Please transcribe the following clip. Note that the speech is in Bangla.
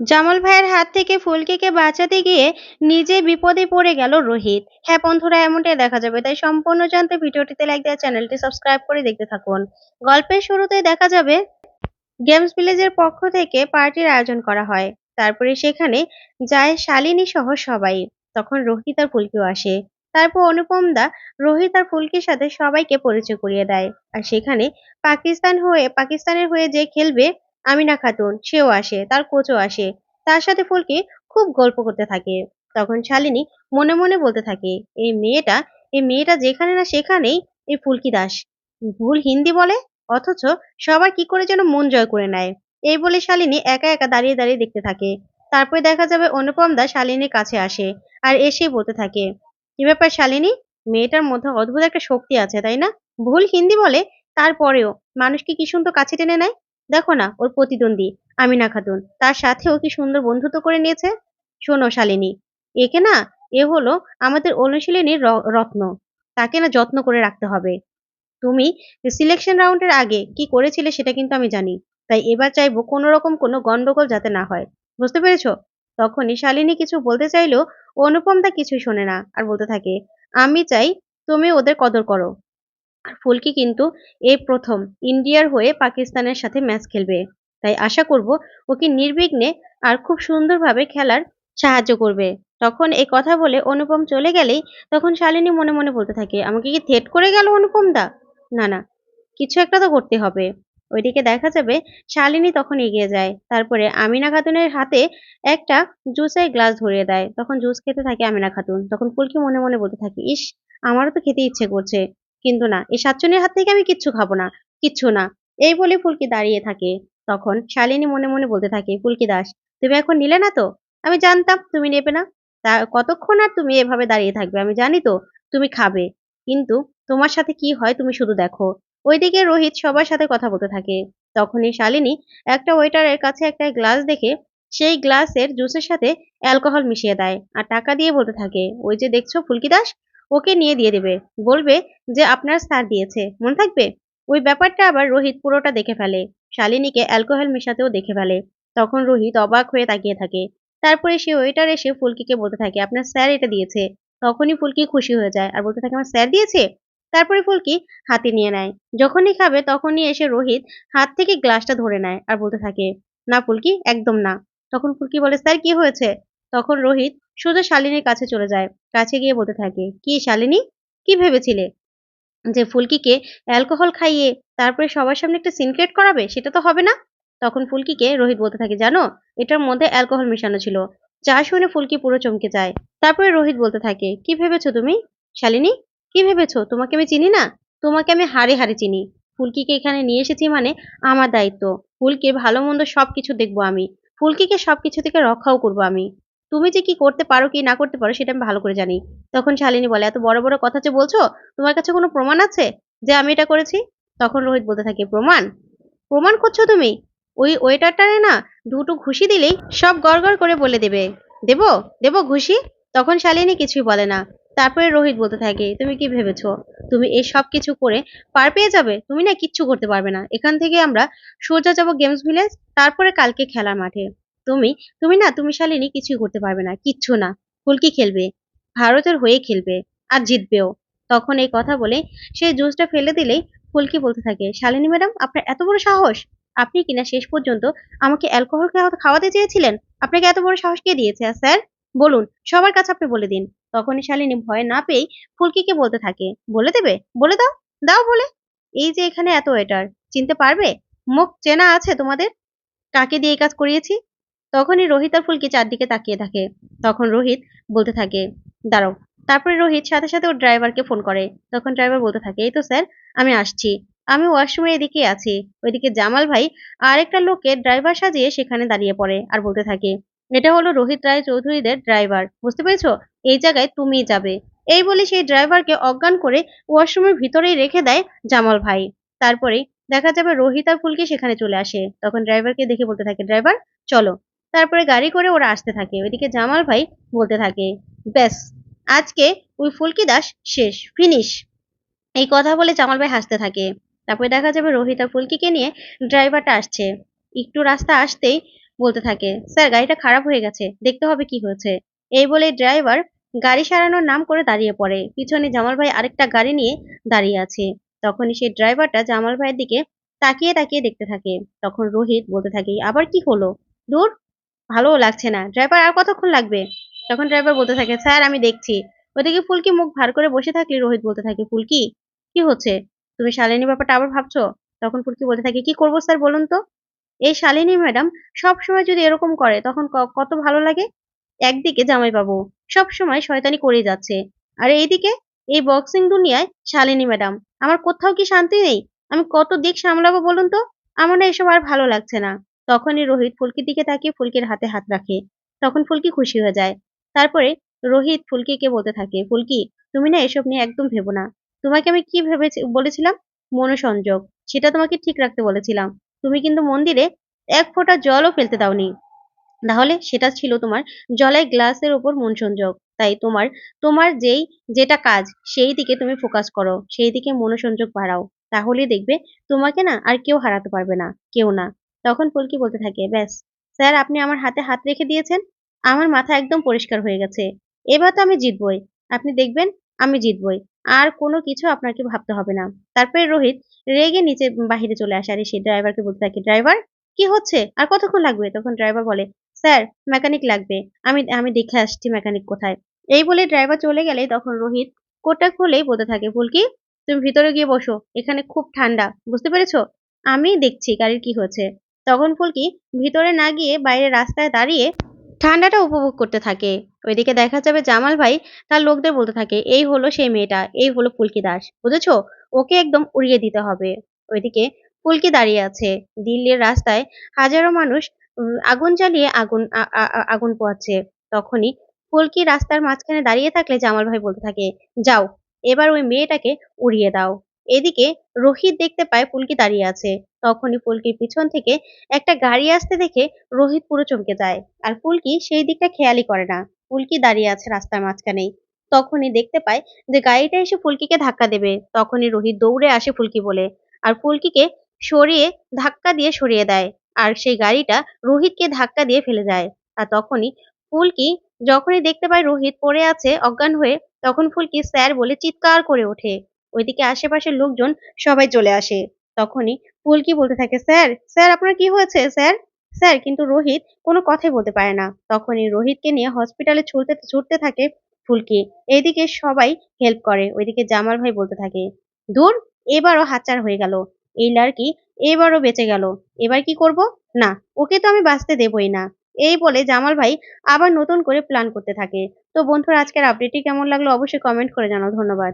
জামাল ভাইয়ের হাত থেকে ফুলকিকে বাঁচাতে গিয়ে নিজে বিপদে পড়ে গেল রোহিত। হ্যাঁ বন্ধুরা, এমনটাই দেখা যাবে। তাই সম্পূর্ণ জানতে ভিডিওটিতে লাইক দেওয়া চ্যানেলটি সাবস্ক্রাইব করে দেখতে থাকুন। গল্পের শুরুতে দেখা যাবে গেমস ভিলেজের পক্ষ থেকে পার্টির আয়োজন করা হয়। তারপরে সেখানে যায় শালিনী সহ সবাই। তখন রোহিত আর ফুলকিও আসে। তারপর অনুপম দা রোহিত আর ফুলকির সাথে সবাইকে পরিচয় করিয়ে দেয়। আর সেখানে পাকিস্তান হয়ে, পাকিস্তানের হয়ে যে খেলবে আমিনা খাতুন, সেও আসে, তার কোচও আসে। তার সাথে ফুলকি খুব গল্প করতে থাকে। তখন শালিনী মনে মনে বলতে থাকে এই মেয়েটা এই মেয়েটা যেখানে না সেখানেই এই ফুলকি দাস। ভুল হিন্দি বলে? অথচ সবার কি করে যেন মন জয় করে নেয়? এই বলে শালিনী একা একা দাঁড়িয়ে দাঁড়িয়ে দেখতে থাকে। তারপরে দেখা যাবে অনুপম দা শালিনীর কাছে আসে আর এসে বলতে থাকে, কি ব্যাপার শালিনী? মেয়েটার মধ্যে অদ্ভুত একটা শক্তি আছে, তাই না? ভুল হিন্দি বলে? তারপরেও মানুষকে কি সুন্দর কাছে টেনে নেয়? দেখো না, ওর প্রতিদ্বন্দ্বী, আমিনা খাতুন। তার সাথেও কি সুন্দর বন্ধুত্ব করে নিয়েছে? শোনো শালিনী, একে না, এ হলো আমাদের অনুশীলনীর রত্ন। তাকে না যত্ন করে রাখতে হবে। তুমি সিলেকশন রাউন্ডের আগে কি করেছিলে সেটা কিন্তু আমি জানি, তাই এবার চাইব কোনো রকম কোনো গন্ডগোল যাতে না হয়। বুঝতে পেরেছ? তখনই শালিনী কিছু বলতে চাইলেও, অনুপম তা কিছুই শোনে না আর বলতে থাকে, আমি চাই তুমি ওদের কদর করো। ফুলকি কিন্তু এই প্রথম ইন্ডিয়ার হয়ে পাকিস্তানের সাথে ম্যাচ খেলবে। তাই আশা করব ওকে নির্বিঘ্নে আর খুব সুন্দরভাবে খেলার সাহায্য করবে। তখন এই কথা বলে অনুপম চলে গেলেই তখন শালিনী মনে মনে বলতে থাকে, আমাকে কি থেট করে গেল অনুপম দা? না না, কিছু একটা তো করতে হবে। ওইদিকে দেখা যাবে শালিনী তখন এগিয়ে যায়। তারপরে আমিনা খাতুনের হাতে একটা জুসের গ্লাস ধরিয়ে দেয়। তখন জুস খেতে থাকে আমিনা খাতুন। তখন ফুলকি মনে মনে বলতে থাকে, ইস, আমারও তো খেতে ইচ্ছে করছে। কিন্তু না, এই সাতচনের হাত থেকে আমি কিচ্ছু খাব না, কিচ্ছু না। এই বলে ফুলকি দাঁড়িয়ে থাকে। তখন শালিনী মনে মনে বলতে থাকে, ফুলকি দাস, তুমি এখন নিলে না তো? আমি জানতাম, তুমি নেবে না। তা কতক্ষণ আর তুমি এভাবে দাঁড়িয়ে থাকবে? আমি জানি তো, তুমি খাবে। কিন্তু তোমার সাথে কি হয় তুমি শুধু দেখো। ওইদিকে রোহিত সবার সাথে কথা বলতে থাকে। তখনই শালিনী একটা ওয়েটারের কাছে একটা গ্লাস দেখে, সেই গ্লাসের জুসের সাথে অ্যালকোহল মিশিয়ে দেয় আর টাকা দিয়ে বলতে থাকে, ওই যে দেখছ ফুলকি দাস ওকে নিয়ে দিয়ে দেবে। বলবে যে, আপনার স্যার দিয়েছে। মনে থাকবে? ওই ব্যাপারটা আবার রোহিত পুরোটা দেখে ফেলে। শালিনীকে অ্যালকোহল মেশাতেও দেখে ফেলে। তখন রোহিত অবাক হয়ে তাকিয়ে থাকে। তারপরে সে ওয়েটার এসে ফুলকিকে বলতে থাকে, আপনার স্যার এটা দিয়েছে। তখনই ফুলকি খুশি হয়ে যায় আর বলতে থাকে, আমার স্যার দিয়েছে? তারপরে ফুলকি হাতে নিয়ে নেয়। যখনই খাবে তখনই এসে রোহিত হাত থেকে গ্লাসটা ধরে নেয় আর বলতে থাকে, না ফুলকি, একদম না। তখন ফুলকি বলে, স্যার, কি হয়েছে? তখন রোহিত সোজা শালিনীর কাছে চলে যায়। কাছে গিয়ে বলতে থাকে, কি শালিনী? কি ভেবেছিলে যে ফুলকিকে অ্যালকোহল খাইয়ে তারপরে সবার সামনে একটা সিনক্রেট করাবে? সেটা তো হবে না। তখন ফুলকিকে রোহিত বলতে থাকে, জানো, এটার মধ্যে অ্যালকোহল মেশানো ছিল। যা শুনে ফুলকি পুরো চমকে যায়। তারপরে রোহিত বলতে থাকে, কি ভেবেছো তুমি? শালিনী, কি ভেবেছো? তোমাকে আমি চিনি না? তোমাকে আমি হারে হারে চিনি। ফুলকিকে এখানে নিয়ে এসেছি মানে আমার দায়িত্ব। ফুলকে ভালো মন্দ সবকিছু দেখব আমি। ফুলকিকে সবকিছু থেকে রক্ষাও করব আমি। তুমি যে কি করতে পারো, কি না করতে পারো, সেটা আমি ভালো করে জানি। তখন শালিনী বলে, এত বড় বড় কথা যে বলছো? তোমার কাছে কোনো প্রমাণ আছে যে আমি এটা করেছি? তখন রোহিত বলতে থাকে, প্রমাণ? প্রমাণ করছ তুমি? ওই ওয়েটারটারে না দুটো ঘুষি দিলেই সব গড়গড় করে বলে দেবে। দেবো? দেব ঘুষি? তখন শালিনী কিছুই বলে না। তারপরে রোহিত বলতে থাকে, তুমি কি ভেবেছো? তুমি এই সব কিছু করে পার পেয়ে যাবে? তুমি না কিচ্ছু করতে পারবে না। এখান থেকে আমরা সোজা যাব গেমস ভিলেজ, তারপরে কালকে খেলার মাঠে। তুমি তুমি না, তুমি শালিনী কিছুই করতে পারবে না, কিচ্ছু না। ফুলকি খেলবে, ভারতের হয়ে খেলবে আর জিতবেও। তখন এই কথা বলে সে জুসটা ফেলে দিলেই ফুলকি বলতে থাকে, শালিনী ম্যাডাম, আপনার এত বড় সাহস? আপনি কিনা শেষ পর্যন্ত আমাকে অ্যালকোহল খাওয়াতে চেয়েছিলেন? আপনাকে এত বড় সাহস কে দিয়েছে স্যার? বলুন, সবার কাছে আপনি বলে দিন। তখনই শালিনী ভয় না পেয়েই ফুলকিকে বলতে থাকে, বলে দেবে? বলে দাও দাও বলে। এই যে এখানে এত ওয়েটার, চিনতে পারবে? মুখ চেনা আছে তোমাদের? কাকে দিয়ে কাজ করিয়েছি? তখনই রোহিত আর ফুলকি চারদিকে তাকিয়ে থাকে। তখন রোহিত বলতে থাকে, দাঁড়াও। তারপরে রোহিত সাথে সাথে ওর ড্রাইভারকে ফোন করে। তখন ড্রাইভার বলতে থাকে, এই তো স্যার, আমি আসছি। আমি ওয়াশরুমের এদিকে আছি। ওইদিকে জামাল ভাই আর একটা লোককে ড্রাইভার সাজিয়ে সেখানে দাঁড়িয়ে পড়ে। আর বলতে থাকে, এটা হলো রোহিত রায় চৌধুরীদের ড্রাইভার। বুঝতে পেরেছ? এই জায়গায় তুমিই যাবে। এই বলে সেই ড্রাইভারকে অজ্ঞান করে ওয়াশরুমের ভিতরেই রেখে দেয় জামাল ভাই। তারপরে দেখা যাবে রোহিত আর ফুলকি সেখানে চলে আসে। তখন ড্রাইভারকে দেখে বলতে থাকে, ড্রাইভার, চলো। তারপরে গাড়ি করে ওরা আসতে থাকে। ওইদিকে জামাল ভাই বলতে থাকে, ব্যাস, আজকে ওই ফুলকি দাস শেষ ফিনিশ এই কথা বলে জামাল ভাই হাসতে থাকে। তারপরে দেখা যাবে রোহিত ফুলকিকে নিয়ে ড্রাইভারটা আসছে। একটু রাস্তা আসতেই বলতে থাকে, স্যার, গাড়িটা খারাপ হয়ে গেছে, দেখতে হবে কি হয়েছে। এই বলে ড্রাইভার গাড়ি সারানোর নাম করে দাঁড়িয়ে পড়ে। পিছনে জামাল ভাই আরেকটা গাড়ি নিয়ে দাঁড়িয়ে আছে। তখনই সেই ড্রাইভারটা জামাল ভাইয়ের দিকে তাকিয়ে তাকিয়ে দেখতে থাকে। তখন রোহিত বলতে থাকে আবার কি হলো? দূর ভালো লাগছে না। ড্রাইভার আর কতক্ষণ লাগবে? তখন ড্রাইভার বলতে থাকে, স্যার, আমি দেখছি। ওদিকে ফুলকি মুখ ভার করে বসে থাকলে রোহিত বলতে থাকে, ফুলকি, কি হচ্ছে? তুমি শালিনী ব্যাপারটা আবার ভাবছ? তখন ফুলকি বলতে থাকে, কি করব স্যার, বলুন তো? এই শালিনী ম্যাডাম সব সময় যদি এরকম করে, তখন কত ভালো লাগে? একদিকে জামাইবাবু সব সময় শয়তানি করেই যাচ্ছে। আর এইদিকে? এই বক্সিং দুনিয়ায় শালিনী ম্যাডাম, আমার কোথাও কি শান্তি নেই? আমি কত দিক সামলাবো বলুন তো? আমার না এসব আর ভালো লাগছে না। তখনই রোহিত ফুলকির দিকে তাকিয়ে ফুলকির হাতে হাত রাখে। তখন ফুলকি খুশি হয়ে যায়। তারপরে রোহিত ফুলকিকে বলতে থাকে, ফুলকি, তুমি না এসব নিয়ে একদম ভেবো না। তোমাকে আমি কি ভেবে বলেছিলাম? মনোসংযোগ। সেটা তোমাকে ঠিক রাখতে বলেছিলাম। তুমি কিন্তু মন্দিরে এক ফোঁটা জলও ফেলতে দাওনি। তাহলে সেটা ছিল তোমার জলের গ্লাসের ওপর মন সংযোগ তাই তোমার তোমার যেই, যেটা কাজ, সেই দিকে তুমি ফোকাস করো। সেই দিকে মনোসংযোগ বাড়াও। তাহলে দেখবে তোমাকে না আর কেউ হারাতে পারবে না, কেউ না। তখন ফুলকি বলতে থাকে, ব্যাস, স্যার আপনি আমার হাতে হাত রেখে দিয়েছেন, আমার মাথা একদম পরিষ্কার হয়ে গেছে। এবার তো আমি জিতবই। আপনি দেখবেন, আমি জিতবই। আর কোনো কিছু আপনাকে ভাবতে হবে না। তারপরে রোহিত রেগে নিচে বাহিরে চলে আসে। আর, সে ড্রাইভারকে বলতে থাকে, ড্রাইভার, কি হচ্ছে? আর কতক্ষণ লাগবে? তখন ড্রাইভার বলে, স্যার, মেকানিক লাগবে। আমি আমি দেখে আসছি মেকানিক কোথায়। এই বলে ড্রাইভার চলে গেলে তখন রোহিত কোটটা খুলেই বলতে থাকে ফুলকি তুমি ভিতরে গিয়ে বসো। এখানে খুব ঠান্ডা, বুঝতে পেরেছ? আমি দেখছি গাড়ির কি হয়েছে তখন ফুলকি ভিতরে না গিয়ে বাইরে রাস্তায় দাঁড়িয়ে ঠান্ডাটা উপভোগ করতে থাকে। ওইদিকে দেখা যাবে জামাল ভাই তার লোকদের বলতে থাকে, এই হলো সেই মেয়েটা, এই হলো ফুলকি দাস, বুঝেছ? ওকে একদম উড়িয়ে দিতে হবে। ওইদিকে ফুলকি দাঁড়িয়ে আছে। দিল্লির রাস্তায় হাজারো মানুষ আগুন জ্বালিয়ে আগুন আগুন পোয়াচ্ছে। তখনই ফুলকি রাস্তার মাঝখানে দাঁড়িয়ে থাকলে জামাল ভাই বলতে থাকে, যাও, এবার ওই মেয়েটাকে উড়িয়ে দাও। এদিকে রোহিত দেখতে পায় ফুলকি দাঁড়িয়ে আছে। তখনই পুলকির পিছন থেকে একটা গাড়ি আসতে দেখে রোহিত পুরো চমকে যায়। আর পুলকি সেই দিকটা খেয়ালই করে না। পুলকি দাঁড়িয়ে আছে রাস্তার মাঝখানেই। তখনই দেখতে পায় যে গাড়িটা এসে ফুলকিকে ধাক্কা দেবে। তখনই রোহিত দৌড়ে আসে ফুলকি বলে। আর ফুলকিকে সরিয়ে ধাক্কা দিয়ে সরিয়ে দেয়। আর সেই গাড়িটা রোহিতকে ধাক্কা দিয়ে ফেলে যায়। আর তখনই ফুলকি যখনই দেখতে পায় রোহিত পড়ে আছে, অজ্ঞান হয়ে, তখন ফুলকি স্যার বলে চিৎকার করে ওঠে। ওইদিকে আশেপাশের লোকজন সবাই চলে আসে। তখনই ফুলকি বলতে থাকে, স্যার স্যার, আপনার কি হয়েছে? স্যার স্যার, কিন্তু রোহিত কোনো কথাই বলতে পারে না। তখনই রোহিতকে নিয়ে হসপিটালে ছুটতে ছুটতে থাকে ফুলকি এইদিকে সবাই হেল্প করে, ওইদিকে জামাল ভাই বলতে থাকে, দূর, এবারও হাতছাড় হয়ে গেল। এই লাড়কি এবারও বেঁচে গেল। এবার কি করব? না, ওকে তো আমি বাঁচতে দেবই না। এই বলে জামাল ভাই আবার নতুন করে প্ল্যান করতে থাকে। তো বন্ধুরা, আজকের আপডেটটি কেমন লাগল অবশ্যই কমেন্ট করে জানাও। ধন্যবাদ।